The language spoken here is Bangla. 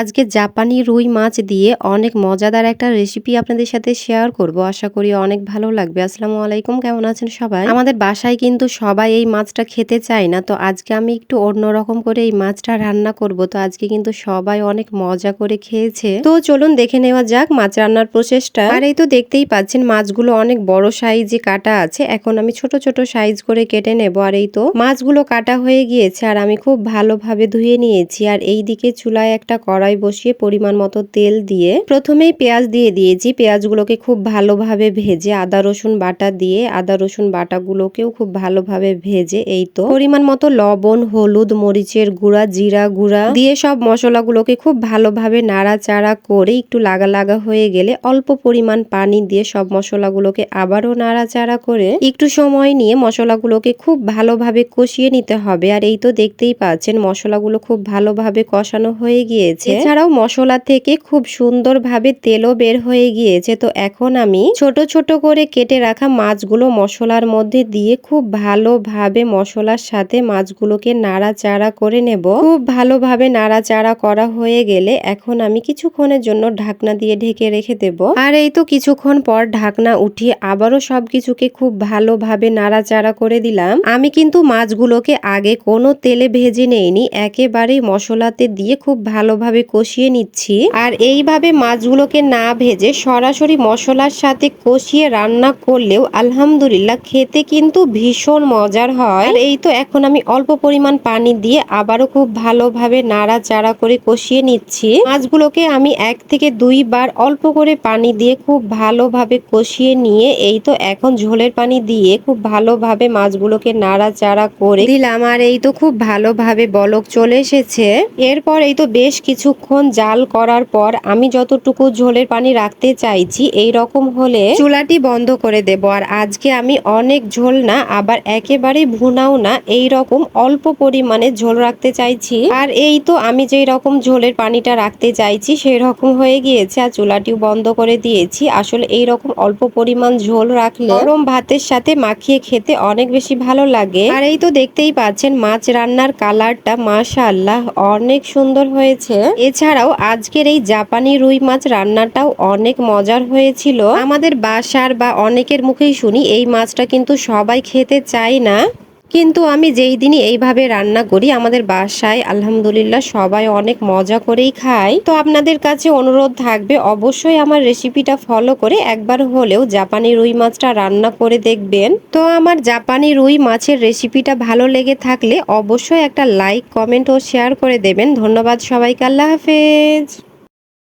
আজকে জাপানি রুই মাছ দিয়ে অনেক মজাদার একটা রেসিপি আপনাদের সাথে শেয়ার করব। আশা করি অনেক ভালো লাগবে। আসসালামু আলাইকুম, কেমন আছেন সবাই? আমাদের বাসায় কিন্তু সবাই এই মাছটা খেতে চায় না। তো আজকে আমি একটু অন্যরকম করে এই মাছটা রান্না করব। তো আজকে কিন্তু সবাই অনেক মজা করে খেয়েছে। তো চলুন দেখে নেওয়া যাক মাছ রান্নার প্রসেসটা আর এই তো দেখতেই পাচ্ছেন, মাছগুলো অনেক বড় সাইজে কাটা আছে। এখন আমি ছোট ছোট সাইজ করে কেটে নেব। আর এই তো মাছগুলো কাটা হয়ে গিয়েছে। আর আমি খুব ভালোভাবে ধুয়ে নিয়েছি। আর এই দিকে চুলায় একটা কড়াই বসিয়ে পরিমাণ মতো তেল দিয়ে প্রথমেই পেঁয়াজ দিয়ে দিয়েছি। পেঁয়াজগুলোকে খুব ভালোভাবে ভেজে আদা, রসুন বাটা দিয়ে, আদা, রসুন বাটাগুলোকেও খুব ভালোভাবে ভেজে এই তো পরিমাণ মতো লবণ, হলুদ, মরিচের গুঁড়া, জিরা গুঁড়া দিয়ে সব মশলাগুলোকে খুব ভালোভাবে নাড়াচাড়া করে একটু লাগা লাগা হয়ে গেলে অল্প পরিমাণ পানি দিয়ে সব মশলাগুলোকে আবারও নাড়াচাড়া করে একটু সময় নিয়ে মশলাগুলোকে খুব ভালোভাবে কষিয়ে নিতে হবে। আর এই তো দেখতেই পাচ্ছেন মশলাগুলো খুব ভালোভাবে কষানো হয়ে গিয়েছে। এছাড়াও মশলা থেকে খুব সুন্দরভাবে তেলও বের হয়ে গিয়েছে। তো এখন আমি ছোট ছোট করে কেটে রাখা মাছগুলো মশলার মধ্যে দিয়ে খুব ভালোভাবে মশলার সাথে মাছগুলোকে নাড়াচাড়া করে নেব। খুব ভালোভাবে নাড়াচাড়া করা হয়ে গেলে এখন আমি কিছুক্ষণের জন্য ঢাকনা দিয়ে ঢেকে রেখে দেব। আর এই তো কিছুক্ষণ পর ঢাকনা উঠিয়ে আবারও সবকিছুকে খুব ভালোভাবে নাড়াচাড়া করে দিলাম। আমি কিন্তু মাছগুলোকে আগে কোনো তেলে ভেজে নেইনি। একেবারেই মশলাতে দিয়ে খুব ভালোভাবে কষিয়ে নিচ্ছি। আর এইভাবে মাছগুলোকে না ভেজে সরাসরি মশলার সাথে কষিয়ে রান্না করলেও আলহামদুলিল্লাহ খেতে কিন্তু ভীষণ মজার হয়। এই তো এখন আমি অল্প পরিমাণ পানি দিয়ে আবারও খুব ভালোভাবে নাড়াচাড়া করে কষিয়ে নিচ্ছি। মাছগুলোকে আমি এক থেকে দুইবার অল্প করে পানি দিয়ে খুব ভালোভাবে কষিয়ে নিয়ে এই তো এখন ঝোলের পানি দিয়ে খুব ভালোভাবে মাছগুলোকে নাড়াচাড়া করে দিলাম। আর এই তো খুব ভালোভাবে বলক চলে এসেছে। এরপর এই তো বেশ কিছুক্ষণ জাল করার পর আমি যতটুকু ঝোলের পানি রাখতে চাইছি, এই রকম হলে চুলাটি বন্ধ করে দেব। আর আজকে আমি অনেক ঝোল না, আবার একেবারে ভুনাও না, এই রকম অল্প পরিমাণে ঝোল রাখতে চাইছি। আর এই তো আমি যেই রকম ঝোলের পানিটা রাখতে চাইছি, সেই রকম হয়ে গিয়েছে আর চুলাটিও বন্ধ করে দিয়েছি। আসলে এই রকম অল্প পরিমাণ ঝোল রাখলে গরম ভাতের সাথে মাখিয়ে খেতে অনেক বেশি ভালো লাগে। আর এই তো দেখতেই পাচ্ছেন মাছ রান্নার কালারটা, মাশাআল্লাহ, অনেক সুন্দর হয়েছে। এছাড়াও আজকের এই জাপানি রুই মাছ রান্নাটাও অনেক মজার হয়েছিল। আমাদের বাসার বা অনেকের মুখেই শুনি এই মাছটা কিন্তু সবাই খেতে চায় না। কিন্তু আমি যেই দিনই এইভাবে রান্না করি, আমাদের বাসায় আলহামদুলিল্লাহ সবাই অনেক মজা করেই খায়। তো আপনাদের কাছে অনুরোধ থাকবে, অবশ্যই আমার রেসিপিটা ফলো করে একবার হলেও জাপানি রুই মাছটা রান্না করে দেখবেন। তো আমার জাপানি রুই মাছের রেসিপিটা ভালো লেগে থাকলে অবশ্যই একটা লাইক, কমেন্ট ও শেয়ার করে দেবেন। ধন্যবাদ সবাইকে, আল্লাহ হাফেজ।